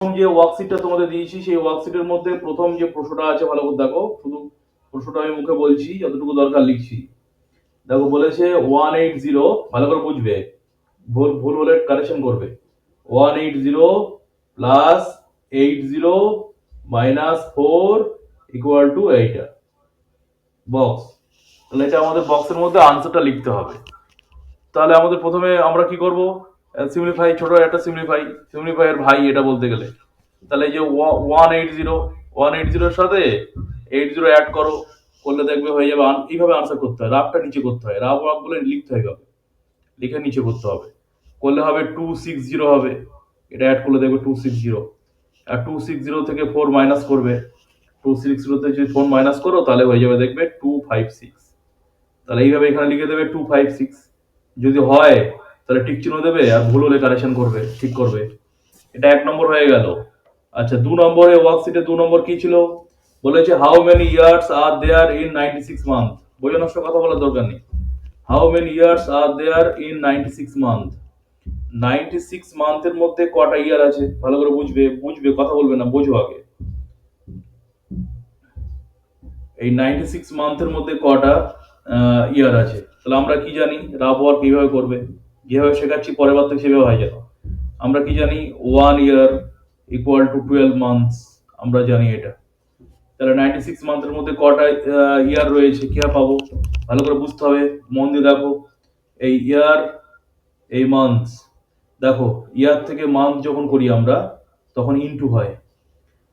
প্রথম যে ওয়ার্কশিটটা তোমাদের দিয়েছি, সেই ওয়ার্কশিটের মধ্যে প্রথম যে প্রশ্নটা আছে, ভালো করে দেখো, শুধু প্রশ্নটা আমি মুখে বলছি, যতটুকু দরকার লিখছি। দেখো, বলেছে ওয়ান এইট জিরো ভালো করে বুঝবে, ভুল ভুল হলে কারেকশন করবে। One eight zero plus eight zero minus four equal to এইটা বক্স তাহলে এটা আমাদের বক্সের মধ্যে আনসারটা লিখতে হবে। তাহলে আমাদের প্রথমে আমরা কি করব? সিমপ্লিফাই ছোট একটা সিমপ্লিফাই এর ভাই এটা বলতে গেলে। তাহলে এই যে one eight zero one eight জিরোর সাথে এইট জিরো অ্যাড করো, করলে দেখবে হয়ে যাবে এইভাবে আনসার করতে হয়, রাফটা নিচে করতে হয়, রাফ রাফ বলে লিখতে হয় এইভাবে লিখে নিচে করতে হবে। করলে হবে টু সিক্স জিরো হবে, এটা অ্যাড করলে দেখবে টু সিক্স জিরো আর টু সিক্স জিরো থেকে ফোর মাইনাস করবে। টু সিক্স জিরোতে যদি ফোর মাইনাস করো, তাহলে হয়ে যাবে দেখবে টু ফাইভ সিক্স তাহলে এইভাবে এখানে লিখে দেবে টু ফাইভ সিক্স যদি হয় তাহলে টিক চিহ্ন দেবে আর ভুল হলে কারেকশন করবে, ঠিক করবে। এটা এক নম্বর হয়ে গেল। আচ্ছা দু নম্বরে ওয়ার্কশিটে দু নম্বর কি ছিল? বলেছে how many years are there in ninety six month বইয়ের নষ্ট কথা বলার দরকার নেই। How many years are there in ninety six month ninety six মান্থের মধ্যে কটা ইয়ার আছে? ভালো করে বুঝবে বুঝবে, কথা বলবে না, বোঝো আগে। এই নাইনটি সিক্স মান্থের মধ্যে কটা ইয়ার আছে? তাহলে আমরা কি জানি? রাফ ওয়ার্ক কীভাবে করবে? যেভাবে শেখাচ্ছি, পরের বার থেকে সেভাবে হয়ে যেত আমরা কি জানি one year equal to twelve months আমরা জানি এটা। তাহলে নাইনটি সিক্স মান্থের মধ্যে কটা ইয়ার রয়েছে কীভাবে পাবো? ভালো করে বুঝতে হবে, মন দিয়ে দেখো। এই ইয়ার এই মান্থস দেখো ইয়ার থেকে মান্থ যখন করি আমরা, তখন ইনটু হয়।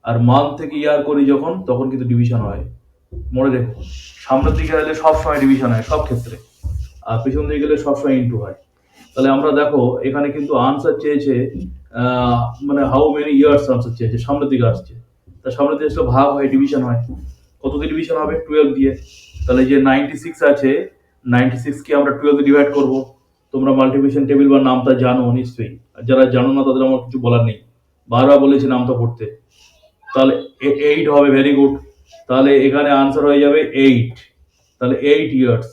আর মান্থ থেকে ইয়ার করি যখন, তখন কিন্তু ডিভিশন হয়। মনে রেখো, সামনের দিকে গেলে সবসময় ডিভিশন হয়, সব ক্ষেত্রে। আর পিছন দিকে গেলে সবসময় ইনটু হয়। তাহলে আমরা দেখো, এখানে কিন্তু আনসার চেয়েছে মানে হাউ মেনি ইয়ার্স আনসার চেয়েছে, সামনের দিকে আসছে। তা সামনের দিকে আসলে ভাগ হয় ডিভিশন হয়। কত দিয়ে ডিভিশন হবে? টুয়েলভ দিয়ে। তাহলে যে নাইনটি সিক্স আছে নাইনটি সিক্সকে আমরা টুয়েলভ ডিভাইড করব। তোমরা মাল্টিপ্লিকেশন টেবিল বা নামটা জানো, নিশ্চয়ই। আর যারা জানো না, তাদের আমার কিছু বলার নেই। বারবার বলেছি নামটা পড়তে। তাহলে এইট হবে ভেরি গুড তাহলে এখানে আনসার হয়ে যাবে এইট তাহলে এইট ইয়ার্স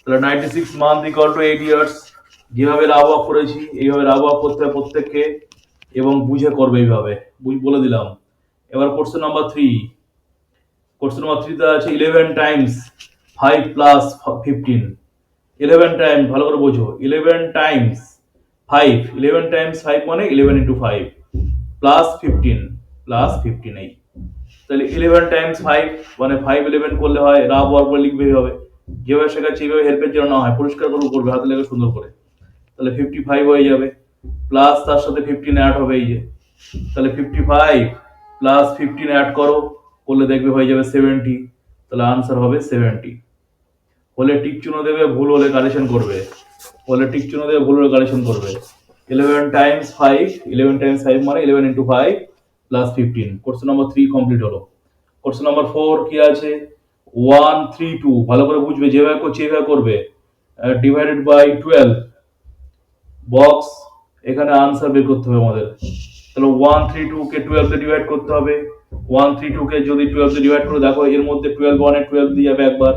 তাহলে ninety six month equal to eight years যেভাবে অফ করেছি, এইভাবে অফ করতে হবে প্রত্যেককে এবং বুঝে করবে এইভাবে। বুঝ বলে দিলাম। এবার question number three question number থ্রিতে আছে eleven times five plus fifteen eleven time ভালো করে বোঝো। Eleven times five eleven times five মানে eleven into five plus fifteen plus fifteen এই। তাহলে ইলেভেন টাইমস ফাইভ মানে ফাইভ ইলেভেন করলে হয় রাব ওয়ার্ক করে লিখবেই হবে যেভাবে শেখাচ্ছি, এইভাবে হেল্পের জন্য না হয়। পরিষ্কার করে করবে হাতে লেগে সুন্দর করে। তাহলে ফিফটি ফাইভ হয়ে যাবে প্লাস তার সাথে ফিফটিন অ্যাড হবে এই যে। তাহলে fifty five plus fifteen add করো, করলে দেখবে হয়ে যাবে সেভেন্টি তাহলে আনসার হবে সেভেন্টি হলে টিক চুনো দেবে, ভুল হলে কারেকশন করবে। হলে টিক চুনো দেবে, ভুল হলে কারেকশন করবে। Eleven times five eleven times five মানে eleven into five plus fifteen question number three complete হলো। কোশ্চেন নাম্বার ফোর কি আছে? ওয়ান থ্রি টু ভালো করে বুঝবে, যেভাবে করছে এভাবে করবে। ডিভাইডেড বাই টুয়েলভ বক্স এখানে আনসার বের করতে হবে আমাদের। তাহলে ওয়ান থ্রি টু কে টুয়েলভ দিয়ে ডিভাইড করতে হবে। ওয়ান থ্রি টু কে যদি টুয়েলভ দিয়ে ডিভাইড করে, দেখো এর মধ্যে টুয়েলভ ওয়ানে টুয়েলভ দিয়ে যাবে একবার।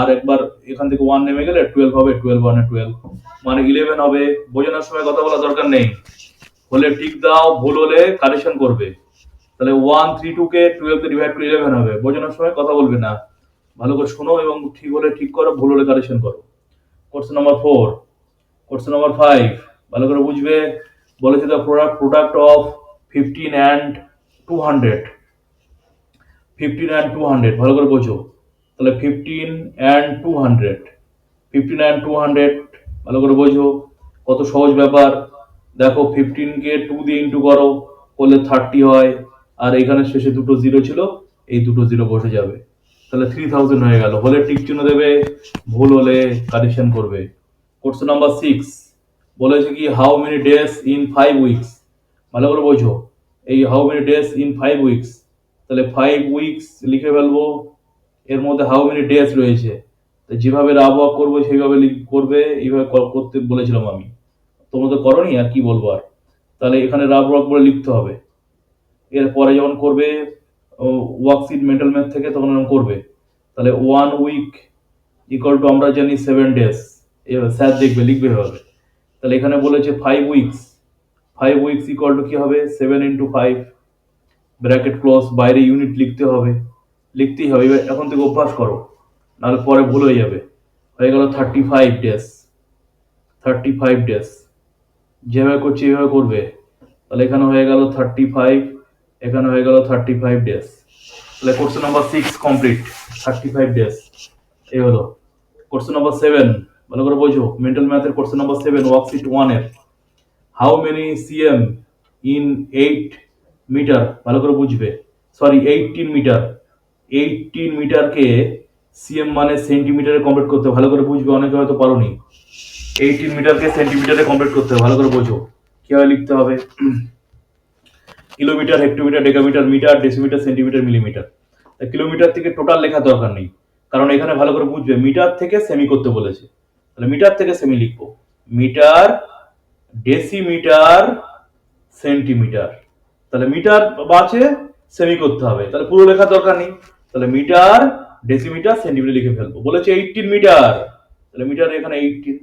আর একবার এখান থেকে ওয়ান নেমে গেলে টুয়েলভ হবে টুয়েলভ ওয়ানে টুয়েলভ মানে ইলেভেন হবে। বোঝানোর সময় কথা বলা দরকার নেই। হলে টিক দাও, ভুল হলে কারেকশন করবে। তাহলে ওয়ান থ্রি টু কে টুয়েলভ দিয়ে ডিভাইড করে ইলেভেন হবে। বোঝানোর সময় কথা বলবে না। ভালো করে শোনো এবং ঠিক হলে ঠিক করো, ভুল হলে কারেকশন করো। Question number four question number five ভালো করে বুঝবে, বলেছে the product product of fifteen and two hundred fifteen and two hundred ভালো করে বোঝো। তাহলে fifteen and two hundred fifteen and two hundred ভালো করে বোঝো। কত সহজ ব্যাপার। দেখো ফিফটিনকে টু দিয়ে ইন্টু করো, করলে থার্টি হয়। আর এখানে শেষে দুটো জিরো ছিল, এই দুটো জিরো বসে যাবে। তাহলে থ্রি থাউজেন্ড হয়ে গেল। হলে টিক চিহ্ন দেবে, ভুল হলে কারেকশন করবে। কোশ্চেন নাম্বার সিক্স বলেছে কি how many days in five weeks ভালো করে বোঝো। এই how many days in five weeks তাহলে ফাইভ উইকস লিখে ফেলব। এর মধ্যে হাউ মেনি ডেজ রয়েছে। তো যেভাবে রাব ওয়াক করব, সেইভাবে করবে, এইভাবে করতে বলেছিলাম আমি। তোমরা তো করনি, আর কি বলব আর? তাহলে এখানে রাব ওয়াক করে লিখতে হবে। এরপরে যখন করবে ওয়ার্কশিট মেন্টাল ম্যাথ থেকে তখন করবে। তাহলে ওয়ান উইক ইকুয়াল টু আমরা জানি সেভেন ডেজ স্যার দেখবে, লিখবে হবে তাহলে এখানে বলেছে five weeks five weeks equal to কি হবে? Seven into five bracket close বাইরে ইউনিট লিখতে হবে। লিখতেই হবে। এবার এখন থেকে অভ্যাস করো। নাহলে পরে ভুল হয়ে যাবে। হয়ে গেল thirty five days thirty five days যেভাবে করছি, এভাবে করবে। তাহলে এখানে হয়ে গেল থার্টি ফাইভ এখানে হয়ে গেল থার্টি ফাইভ ডেজ তাহলে course number six complete thirty five days এই হলো। কোর্স নাম্বার সেভেন ভালো করে বোঝো মেন্টাল ম্যাথের কোর্স নাম্বার সেভেন ওয়ার্কশিট ওয়ানের how many CM in eight metre ভালো করে বুঝবে। সরি এইটিন মিটার এইটিন মিটারকে সিএম মানে সেন্টিমিটারে কনভার্ট করতে ভালো করে বুঝবে, অনেকে হয়তো পারোনি। এইটিন মিটারকে সেন্টিমিটারে কনভার্ট করতে হবে। ভালো করে বোঝো। কীভাবে লিখতে হবে? Kilometre hectometre decametre metre decimetre centimetre millimetre kilometre থেকে টোটাল লেখা দরকার নেই। কারণ এখানে ভালো করে বুঝবে মিটার থেকে সেমি করতে বলেছে। তাহলে মিটার থেকে সেমি লিখব। মিটার ডেসিমিটার সেন্টিমিটার তাহলে মিটার বাঁচে সেমি করতে হবে। তাহলে পুরো লেখার দরকার নেই। তাহলে মিটার ডেসিমিটার সেন্টিমিটার লিখে ফেলব। বলেছে এইটিন মিটার। তাহলে মিটার এখানে এইটিন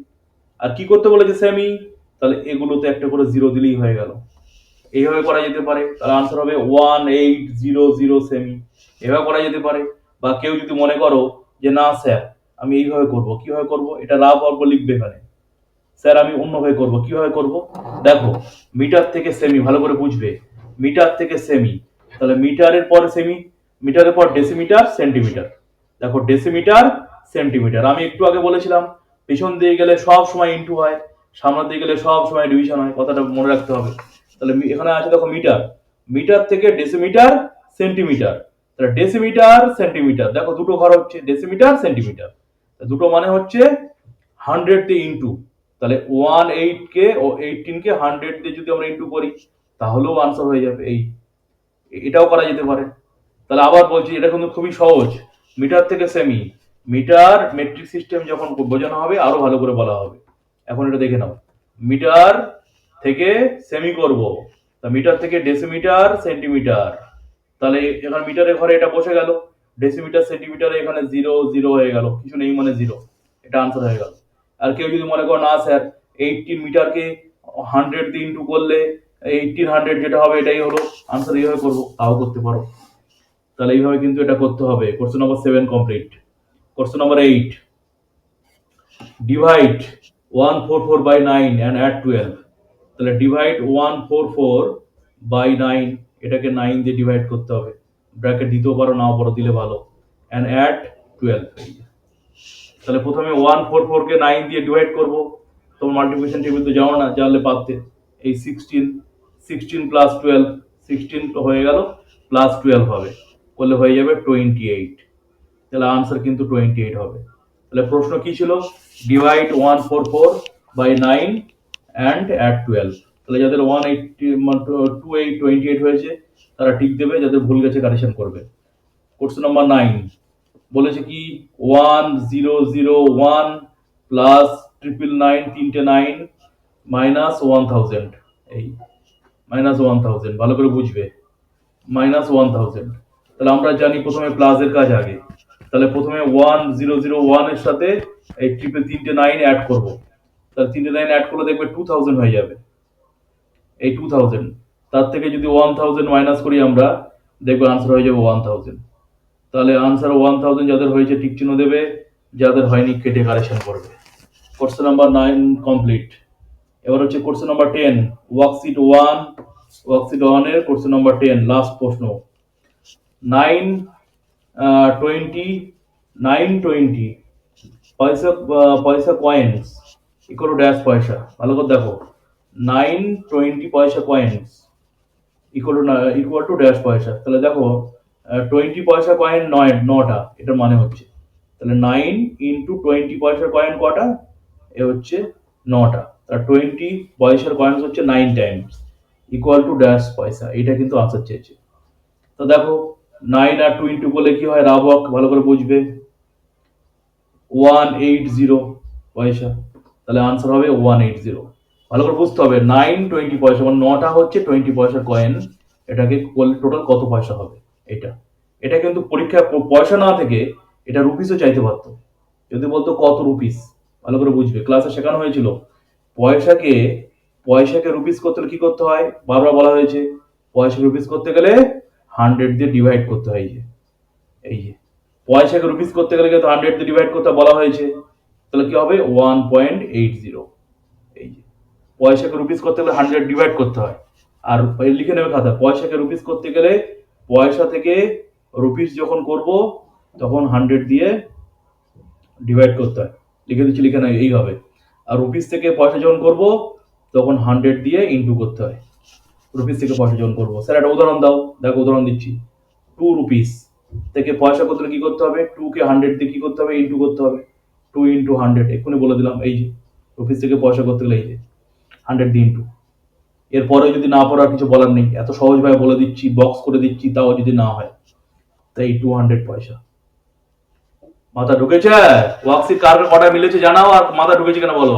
আর কি করতে বলেছে সেমি তাহলে এগুলোতে একটা করে জিরো দিলেই হয়ে গেল। এইভাবে করা যেতে পারে। তাহলে আনসার হবে one eight zero zero semi এভাবে করা যেতে পারে। বা কেউ যদি মনে করো যে না স্যার আমি এইভাবে করব, কীভাবে করব, এটা লাভ অল্প লিখবে এখানে। স্যার, আমি অন্যভাবে করব, কীভাবে করব? দেখো, মিটার থেকে সেমি ভালো করে বুঝবে। মিটার থেকে সেমি তাহলে মিটারের পর সেমি মিটারের পর ডেসিমিটার সেন্টিমিটার দেখো ডেসিমিটার সেন্টিমিটার আমি একটু আগে বলেছিলাম, পিছন দিয়ে গেলে সব সময় ইনটু হয়, সামনের দিয়ে গেলে সব সময় ডিভিশন হয়, কথাটা মনে রাখতে হবে। তাহলে এখানে আছে দেখো মিটার। মিটার থেকে ডেসিমিটার সেন্টিমিটার তাহলে ডেসিমিটার সেন্টিমিটার দেখো, দুটো ঘর হচ্ছে ডেসিমিটার সেন্টিমিটার দুটো মানে হচ্ছে হান্ড্রেড দিয়ে ইন্টু তাহলে ওয়ান এইট কে ও এইটিন কে হান্ড্রেড দিয়ে যদি আমরা ইন্টু করি, তাহলেও আনসার হয়ে যাবে এই। এটাও করা যেতে পারে। তাহলে আবার বলছি, এটা কিন্তু খুবই সহজ। মিটার থেকে সেমি মিটার মেট্রিক সিস্টেম যখন বোঝানো হবে, আরও ভালো করে বলা হবে। এখন এটা দেখে নাও। মিটার থেকে সেমি করব। তা মিটার থেকে ডেসিমিটার সেন্টিমিটার তাহলে এখানে মিটারের ঘরে এটা বসে গেল। ডেসিমিটার সেন্টিমিটারে এখানে জিরো জিরো হয়ে গেল। কিছু নেই মানে জিরো এটা আনসার হয়ে গেল। আর কেউ যদি মনে করো, না স্যার এইটিন মিটারকে হান্ড্রেড দিয়ে ইন্টু করলে এইটিন হান্ড্রেড যেটা হবে এটাই হলো আনসার এইভাবে করব। তাও করতে পারো। তাহলে এইভাবে কিন্তু এটা করতে হবে। Question number seven complete question number eight divide one four four by nine and add twelve তাহলে divide one four four by nine এটাকে নাইন দিয়ে ডিভাইড করতে হবে। ব্র্যাকেট দিতেও পারো, নাও পারো, দিলে ভালো। অ্যান্ড অ্যাড টুয়েলভ তাহলে প্রথমে ওয়ান ফোর ফোরকে নাইন দিয়ে ডিভাইড করব। তোমার মাল্টিপ্লিকেশন টেবিল তো জানো না, জানলে পারতে। এই sixteen sixteen plus twelve sixteen হয়ে গেল প্লাস টুয়েলভ হবে। করলে হয়ে যাবে টোয়েন্টি এইট তাহলে আনসার কিন্তু টোয়েন্টি এইট হবে। তাহলে প্রশ্ন কি ছিল? Divide one four four by nine and add twelve তাহলে যাদের one eighty two eight twenty eight হয়েছে তারা ঠিক দেবে যাদের ভুল গেছে কারেকশন করবে। কোশ্চেন নাম্বার নাইন বলেছে কি, one zero zero one plus triple nine তিনটে নাইন মাইনাস ওয়ান থাউজেন্ড। এই, মাইনাস ওয়ান থাউজেন্ড, ভালো করে বুঝবে। Minus one thousand. তাহলে আমরা জানি প্রথমে প্লাসের কাজ আগে। তাহলে প্রথমে ওয়ান জিরো জিরো ওয়ানের সাথে এই ট্রিপল তিনটে নাইন অ্যাড করব। তাহলে তিনটে নাইন অ্যাড করলে দেখবে টু থাউজেন্ড হয়ে যাবে। এই টু থাউজেন্ড তার থেকে যদি ওয়ান থাউজেন্ড মাইনাস করি আমরা দেখবে আনসার হয়ে যাবে ওয়ান থাউজেন্ড তাহলে আনসার ওয়ান থাউজেন্ড যাদের হয়েছে টিক চিহ্ন দেবে, যাদের হয়নি কেটে কারেকশন করবে। কোর্সেন নাম্বার নাইন কমপ্লিট এবার হচ্ছে course number ten worksheet one worksheet ওয়ানের কোর্সেন নাম্বার টেন লাস্ট প্রশ্ন। Nine twenty nine twenty paisa paisa coins equal dash paisa. ভালো করে দেখো। নাইন টোয়েন্টি পয়সা coins equal to equal to dash পয়সা। তাহলে দেখো টোয়েন্টি পয়সা কয়েন নয়, নটা, এটার মানে হচ্ছে। তাহলে নাইন ইন্টু টোয়েন্টি পয়সার কয়েন কটা? এ হচ্ছে নটা। তার টোয়েন্টি পয়সার কয়েন্স হচ্ছে nine times equal to dash পয়সা এটা কিন্তু আনসার চেয়েছে। তো দেখো নাইন আর টু ইন্টু করলে কি হয়? রাবক, ভালো করে বুঝবে। ওয়ান এইট জিরো পয়সা। তাহলে আনসার হবে ওয়ান এইট জিরো ভালো করে বুঝতে হবে নাইন টোয়েন্টি পয়সা মানে নটা হচ্ছে টোয়েন্টি পয়সা কয়েন এটাকে করলে টোটাল কত পয়সা হবে? এটা। এটা কিন্তু পরীক্ষা, পয়সা না থেকে এটা রুপিসও চাইতে পারতো। যদি বলতো কত রুপিস ভালো করে বুঝবে। ক্লাসে শেখানো হয়েছিল, পয়সাকে পয়সাকে রুপিস করতে হলে কি করতে হয়? বারবার বলা হয়েছে পয়সাকে রুপিস করতে গেলে হান্ড্রেড দিয়ে ডিভাইড করতে হয় যে। এই যে। পয়সাকে রুপিস করতে গেলে কিন্তু হান্ড্রেড দিয়ে ডিভাইড করতে বলা হয়েছে। তাহলে কি হবে? ওয়ান পয়েন্ট এইট জিরো পয়সাকে রুপিস করতে গেলে হান্ড্রেড ডিভাইড করতে হয়। আর লিখে নেবে খাতা, পয়সাকে রুপিস করতে গেলে পয়সা থেকে রুপিস যখন করব, তখন হান্ড্রেড দিয়ে ডিভাইড করতে হয়। লিখে দিচ্ছি, লিখে নেয় এই হবে আর রুপিস থেকে পয়সা যখন করব, তখন হান্ড্রেড দিয়ে ইনটু করতে হয়। রুপিস থেকে পয়সা যখন করব। স্যার, একটা উদাহরণ দাও। দেখো, উদাহরণ দিচ্ছি। টু রুপিস থেকে পয়সা করতে কি করতে হবে? টু কে হান্ড্রেড দিয়ে কি করতে হবে? ইনটু করতে হবে। টু ইন্টু হান্ড্রেড এক্ষুনি বলে দিলাম, এই যে। রুপিস থেকে পয়সা করতে গেলে এই যে। হান্ড্রেড দিন টু এরপরে যদি না পড়ার কিছু বলার নেই, এত সহজভাবে বলে দিচ্ছি বক্স করে দিচ্ছি, তাও যদি না হয় তাই টু হান্ড্রেড পয়সা। মাথা ঢুকেছে? ওয়াক্সি কার কটা মিলেছে জানাও, আর মাথা ঢুকেছে কেন বলো?